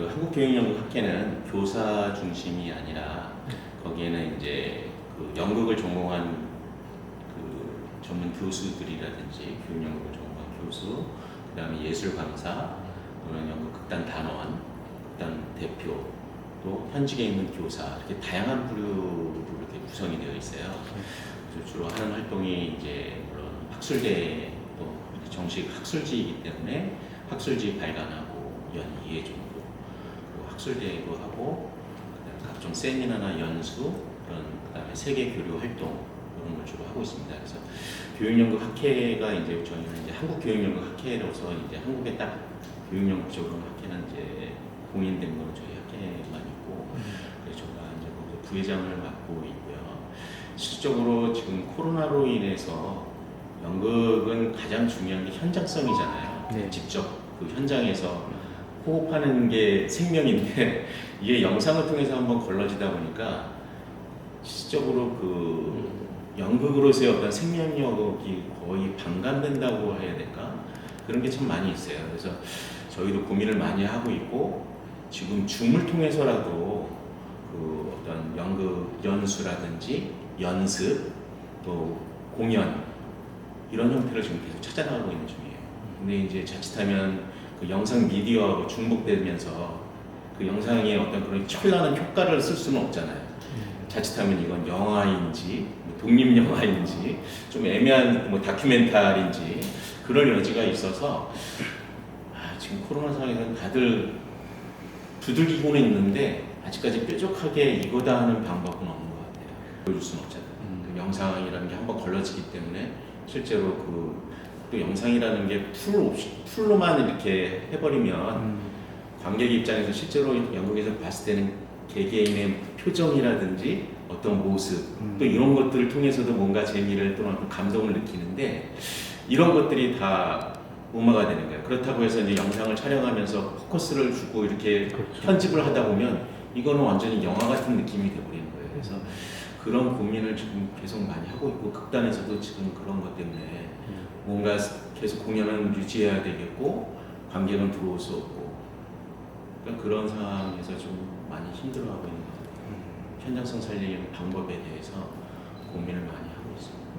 그 한국교육연구학회는 교사 중심이 아니라 거기에는 이제 그 연극을 전공한 그 전문 교수들이라든지 교육연구를 전공한 교수, 그다음에 예술 강사, 또는 연극 극단 단원, 극단 대표, 또 현직에 있는 교사 이렇게 다양한 부류로 이렇게 구성이 되어 있어요. 그래서 주로 하는 활동이 이제 그런 학술대 또 정식 학술지이기 때문에 학술지 발간하고 연 2회 정도 학술대회도 하고 각종 세미나나 연수 그런 그다음에 세계 교류 활동 이런 걸 주로 하고 있습니다. 그래서 교육연구 학회가 이제 저희는 이제 한국 교육연구 학회로서 이제 한국에 딱 교육연구적으로 학회는 이제 공인된 거는 저희 학회만 있고 그래서 제가 이제 거기서 부회장을 맡고 있고요. 실적으로 지금 코로나로 인해서 연극은 가장 중요한 게 현장성이잖아요. 네. 직접 그 현장에서 호흡하는 게 생명인데 이게 영상을 통해서 한번 걸러지다 보니까 실적으로 그 연극으로서의 어떤 생명력이 거의 반감된다고 해야 될까 그런 게 참 많이 있어요. 그래서 저희도 고민을 많이 하고 있고 지금 줌을 통해서라도 그 어떤 연극 연수라든지 연습 또 공연 이런 형태를 지금 계속 찾아나가고 있는 중이에요. 근데 이제 자칫하면 그 영상 미디어하고 중복되면서 그 영상에 어떤 그런 철나는 효과를 쓸 수는 없잖아요. 자칫하면 이건 영화인지 뭐 독립 영화인지 좀 애매한 뭐 다큐멘터리인지 그럴 여지가 있어서 아, 지금 코로나 상황에서는 다들 두들기고는 있는데 아직까지 뾰족하게 이거다 하는 방법은 없는 것 같아요. 보여줄 수는 없잖아요. 그 영상이라는 게 한번 걸러지기 때문에 실제로 그 또 영상이라는 게 풀 풀로만 이렇게 해버리면 음. 관객 입장에서 실제로 연극에서 봤을 때는 개개인의 표정이라든지 어떤 모습 음. 또 이런 것들을 통해서도 뭔가 재미를 또는 감동을 느끼는데 이런 것들이 다 무마가 되는 거예요. 그렇다고 해서 이제 영상을 촬영하면서 포커스를 주고 이렇게 그렇죠. 편집을 하다 보면 이거는 완전히 영화 같은 느낌이 돼버리는 거예요. 그래서 그런 고민을 지금 계속 많이 하고 있고 극단에서도 지금 그런 것 때문에 뭔가 계속 공연은 유지해야 되겠고 관객은 들어올 수 없고 그러니까 그런 상황에서 좀 많이 힘들어하고 있는 것 같아요. 현장성 살리는 방법에 대해서 고민을 많이 하고 있습니다.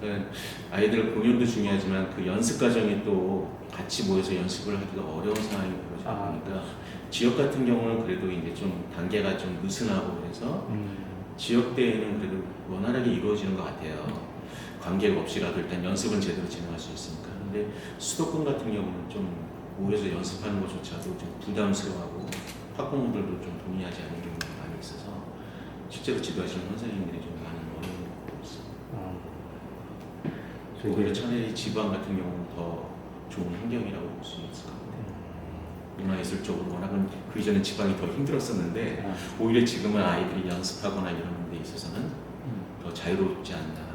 그러니까 아이들 공연도 중요하지만 그 연습 과정이 또 같이 모여서 연습을 하기가 어려운 상황이 벌어지다 아, 보니까 지역 같은 경우는 그래도 이제 좀 단계가 좀 느슨하고 그래서 음. 지역 대회는 그래도 원활하게 이루어지는 것 같아요. 관객 없이라도 일단 연습은 제대로 진행할 수 있으니까. 근데 수도권 같은 경우는 좀 모여서 연습하는 것조차도 좀 부담스러워하고 학부모들도 좀 동의하지 않는 경우가 많이 있어서 실제로 지도하시는 선생님들이 좀 많은 어려움을 겪고 있어요. 어. 오히려 차라리 지방 같은 경우는 더 좋은 환경이라고 볼 수 있을 것 같아요. 문화예술적으로 워낙은 그 이전에 지방이 더 힘들었었는데 아, 오히려 지금은 아이들이 연습하거나 이런 데 있어서는 음. 더 자유롭지 않나. 음.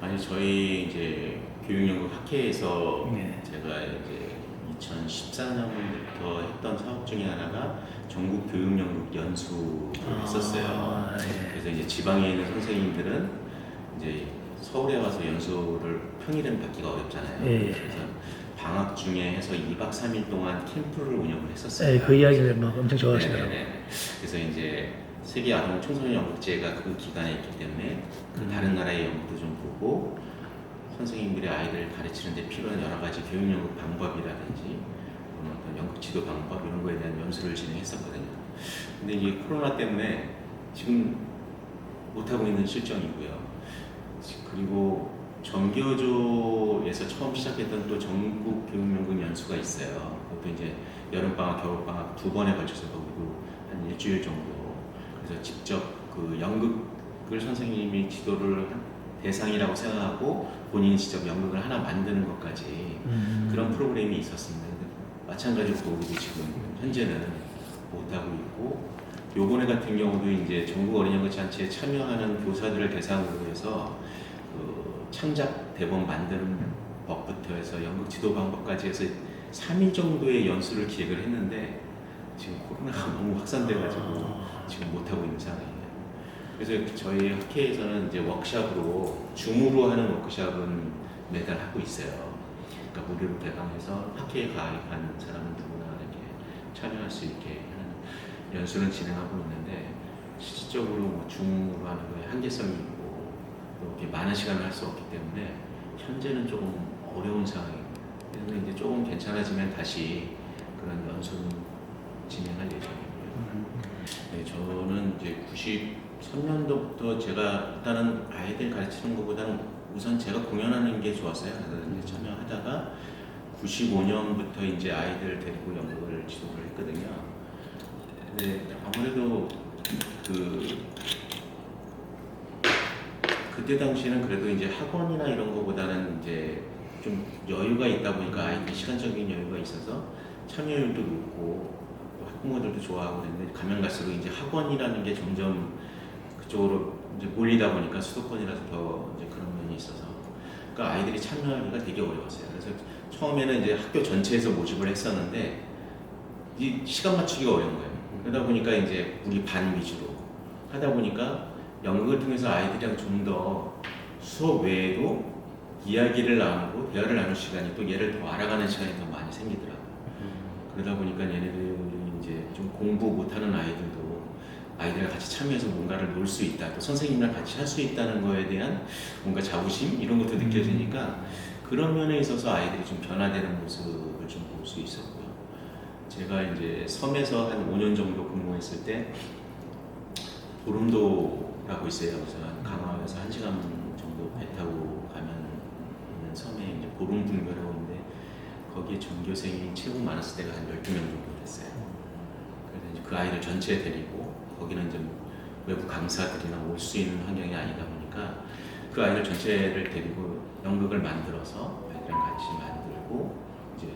아니 저희 이제 교육연구 학회에서 네. 제가 이제 2014년부터 했던 사업 중에 하나가 전국 교육연구 연수를 했었어요. 아, 예. 그래서 이제 지방에 있는 선생님들은 이제 서울에 와서 연수를 평일에는 받기가 어렵잖아요. 예, 예. 그래서 방학 중에 해서 2박 3일 동안 캠프를 운영을 했었어요. 예, 그 이야기를 막 엄청 좋아하시더라고요. 네네네. 그래서 이제 세계 아동 청소년 연극제가 그 기간에 있기 때문에 그 음. 다른 나라의 연극도 좀 보고 선생님들이 아이들을 가르치는 데 필요한 여러 가지 교육 연극 방법이라든지 어떤 연극 지도 방법 이런 거에 대한 연수를 진행했었거든요. 근데 이게 코로나 때문에 지금 못 하고 있는 실정이고요. 그리고 정교조에서 처음 시작했던 또 전국 교육연구 연수가 있어요. 그것도 이제 여름방학, 겨울방학 두 번에 걸쳐서 거기도 한 일주일 정도. 그래서 직접 그 연극을 선생님이 지도를 한 대상이라고 생각하고 본인이 직접 연극을 하나 만드는 것까지 음. 그런 프로그램이 있었습니다. 마찬가지로 거기도 지금 현재는 못하고 있고 요번에 같은 경우도 이제 전국 어린이연극 잔치에 참여하는 교사들을 대상으로 해서 그 창작 대본 만드는 법부터 해서 연극 지도 방법까지 해서 3일 정도의 연수를 기획을 했는데 지금 코로나가 너무 확산돼가지고 지금 못하고 있는 상황이에요. 그래서 저희 학회에서는 이제 워크샵으로 줌으로 하는 워크샵은 매달 하고 있어요. 그러니까 무료로 개방해서 학회에 가입한 사람은 누구나 이렇게 참여할 수 있게 하는 연수는 진행하고 있는데 실질적으로 뭐 중으로 하는 거에 한계성이 있고 또 이렇게 많은 시간을 할 수 없기 때문에 현재는 조금 어려운 상황입니다. 그래서 이제 조금 괜찮아지면 다시 그런 연수는 진행할 예정이고요. 네, 저는 이제 93년도부터 제가 일단은 아이들 가르치는 것보다는 우선 제가 공연하는 게 좋았어요. 그래서 이제 참여하다가 95년부터 이제 아이들 데리고 연극을 지도를 했거든요. 근데 아무래도 그 그때 당시에는 그래도 이제 학원이나 이런 거보다는 이제 좀 여유가 있다 보니까 아이들 시간적인 여유가 있어서 참여율도 높고 또 학부모들도 좋아하고 그랬는데 가면 갈수록 이제 학원이라는 게 점점 그쪽으로 이제 몰리다 보니까 수도권이라서 더 이제 그런 면이 있어서 그러니까 아이들이 참여하기가 되게 어려웠어요. 그래서 처음에는 이제 학교 전체에서 모집을 했었는데 이 시간 맞추기가 어려운 거예요. 그러다 보니까 이제 우리 반 위주로 하다 보니까 연극을 통해서 아이들이랑 좀 더 수업 외에도 이야기를 나누고 대화를 나눌 시간이 또 얘를 더 알아가는 시간이 더 많이 생기더라고요. 그러다 보니까 얘네들이 이제 좀 공부 못하는 아이들도 아이들과 같이 참여해서 뭔가를 놀 수 있다, 또 선생님이랑 같이 할 수 있다는 거에 대한 뭔가 자부심 이런 것도 느껴지니까 그런 면에 있어서 아이들이 좀 변화되는 모습을 좀 볼 수 있었고요. 제가 이제 섬에서 한 5년 정도 근무했을 때 보름도라고 있어요. 그래서 한 강화에서 한 시간 정도 배 타고 가면 섬에 이제 보름 분교라고 있는데 거기에 전교생이 최고 많았을 때가 한 12명 정도 됐어요. 그 아이들 전체 데리고 거기는 이제 외부 강사들이나 올 수 있는 환경이 아니다 보니까 그 아이들 전체를 데리고 연극을 만들어서 아이들이랑 같이 만들고 이제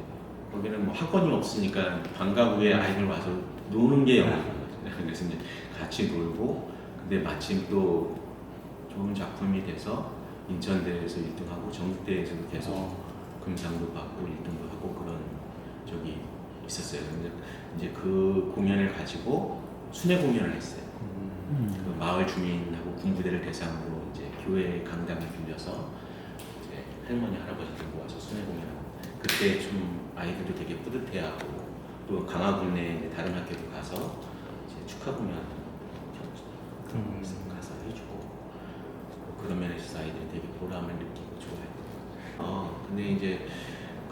거기는 뭐 학원이 없으니까 방과 후에 아이들 와서 노는 게 연극인 거죠. 그래서 이제 같이 놀고 근데 마침 또 좋은 작품이 돼서 인천대회에서 1등하고 전국대회에서도 계속 금상도 받고 1등도 하고 그런 적이 있었어요. 근데 이제 그 공연을 가지고 순회 공연을 했어요. 음. 그 마을 주민하고 군부대를 대상으로 이제 교회 강당을 빌려서 이제 할머니 할아버지들 모아서 순회 공연하고 그때 좀 아이들이 되게 뿌듯해하고 또 강화군내 다른 학교도 가서 이제 축하 공연 음. 가서 해주고 뭐 그런 면에 있어서 아이들이 되게 보람을 느끼고 좋아했고 어 근데 이제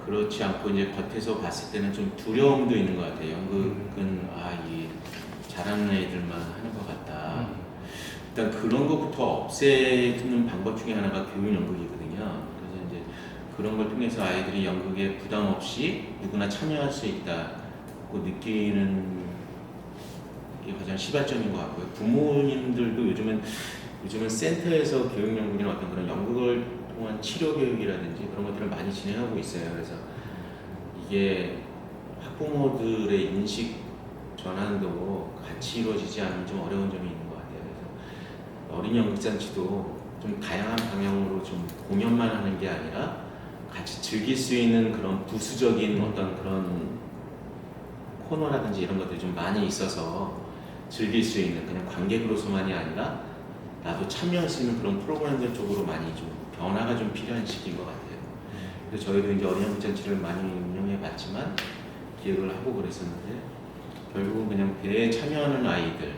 그렇지 않고 이제 겉에서 봤을 때는 좀 두려움도 있는 것 같아요. 연극은 아이 잘하는 애들만 하는 것 같다. 일단 그런 것부터 없애는 방법 중에 하나가 교육 연극이거든요. 그래서 이제 그런 걸 통해서 아이들이 연극에 부담 없이 누구나 참여할 수 있다고 느끼는 게 가장 시발점인 것 같고요. 부모님들도 요즘은 요즘은 센터에서 교육 연극이나 어떤 그런 연극을 통한 치료 교육이라든지 그런 것들을 많이 진행하고 있어요. 그래서 이게 학부모들의 인식 전환도 같이 이루어지지 않으면 좀 어려운 점이 있는 것 같아요. 그래서 어린 연극잔치도 좀 다양한 방향으로 좀 공연만 하는 게 아니라 같이 즐길 수 있는 그런 부수적인 어떤 그런 코너라든지 이런 것들이 좀 많이 있어서 즐길 수 있는 그냥 관객으로서만이 아니라 나도 참여할 수 있는 그런 프로그램들 쪽으로 많이 좀 변화가 좀 필요한 시기인 것 같아요. 그래서 저희도 이제 어린 연극잔치를 많이 운영해 봤지만 기획을 하고 그랬었는데 결국은 그냥 배에 참여하는 아이들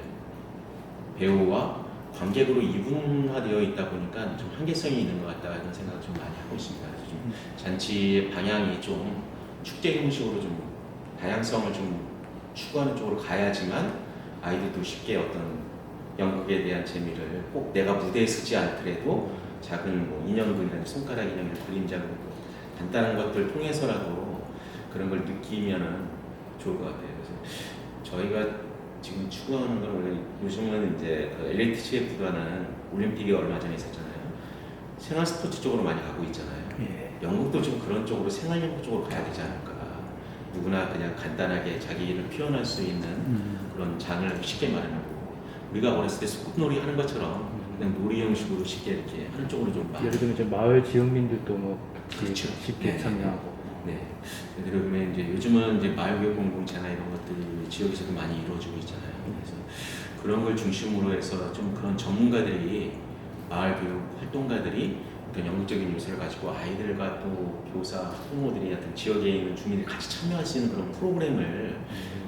배우와 관객으로 이분화되어 있다 보니까 좀 한계성이 있는 것 같다는 생각을 좀 많이 하고 있습니다. 그래서 좀 잔치의 방향이 좀 축제 형식으로 좀 다양성을 좀 추구하는 쪽으로 가야지만 아이들도 쉽게 어떤 연극에 대한 재미를 꼭 내가 무대에 서지 않더라도 작은 뭐 인형극이라든지 손가락 인형이나 그림자 그리고 간단한 것들 통해서라도 그런 걸 느끼면은 좋을 것 같아요. 그래서 저희가 지금 추구하는 건 원래 요즘은 이제 그 엘리트 CF라는 올림픽이 얼마 전에 있었잖아요. 생활 스포츠 쪽으로 많이 가고 있잖아요. 예. 영국도 좀 그런 쪽으로 생활연구 쪽으로 가야 되지 않을까. 누구나 그냥 간단하게 자기 일을 표현할 수 있는 음. 그런 장을 쉽게 마련하고 우리가 어렸을 때 소꿉놀이 하는 것처럼 그냥 놀이 형식으로 쉽게 이렇게 하는 쪽으로 좀 예를 들면 이제 마을 지역민들도 뭐 같이 그렇죠. 쉽게 네. 참여하고 네. 그러면 이제 요즘은 이제 마을교육 공동체나 이런 것들이 지역에서도 많이 이루어지고 있잖아요. 그래서 그런 걸 중심으로 해서 좀 그런 전문가들이 마을교육 활동가들이 어떤 연극적인 요소를 가지고 아이들과 또 교사, 학부모들이 어떤 지역에 있는 주민들이 같이 참여할 수 있는 그런 프로그램을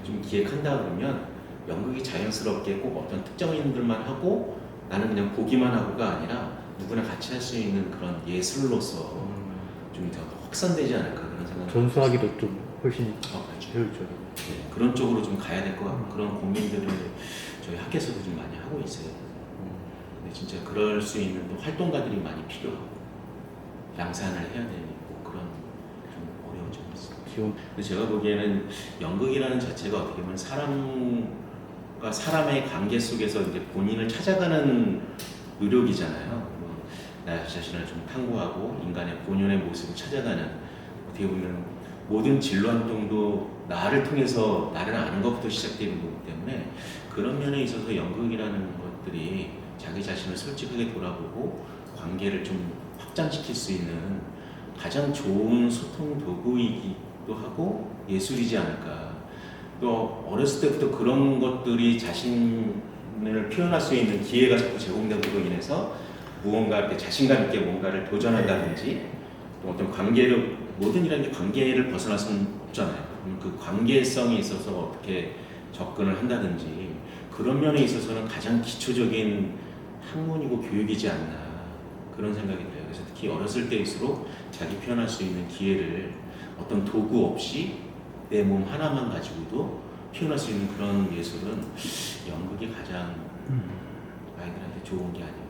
좀 기획한다 그러면 연극이 자연스럽게 꼭 어떤 특정인들만 하고 나는 그냥 보기만 하고가 아니라 누구나 같이 할 수 있는 그런 예술로서 음, 좀더 확산되지 않을까 그런 생각이 전수하기도 좀 훨씬 어, 그렇죠. 효율적이고. 네, 그런 쪽으로 좀 가야 될 것 같고 그런 고민들을 저희 학교에서도 좀 많이 하고 있어요. 음, 근데 진짜 그럴 수 있는 또 활동가들이 많이 필요하고 양산을 해야 되고 그런 좀 어려운 점이 있어요. 근데 제가 보기에는 연극이라는 자체가 어떻게 보면 사람과 사람의 관계 속에서 이제 본인을 찾아가는 노력이잖아요. 뭐, 나 자신을 좀 탐구하고 인간의 본연의 모습을 찾아가는 어떻게 보면 모든 진로 활동도 나를 통해서 나를 아는 것부터 시작되는 거기 때문에 그런 면에 있어서 연극이라는 것들이 자기 자신을 솔직하게 돌아보고 관계를 좀 확장시킬 수 있는 가장 좋은 소통 도구이기도 하고 예술이지 않을까. 또 어렸을 때부터 그런 것들이 자신을 표현할 수 있는 기회가 자꾸 제공됨으로 인해서 무언가 이렇게 자신감 있게 뭔가를 도전한다든지 또 어떤 관계를 모든 일은 관계를 벗어날 수는 없잖아요. 그 관계성에 있어서 어떻게 접근을 한다든지 그런 면에 있어서는 가장 기초적인 학문이고 교육이지 않나 그런 생각이 들어요. 그래서 특히 어렸을 때일수록 자기 표현할 수 있는 기회를 어떤 도구 없이 내 몸 하나만 가지고도 표현할 수 있는 그런 예술은 연극이 가장 아이들한테 좋은 게 아닌가.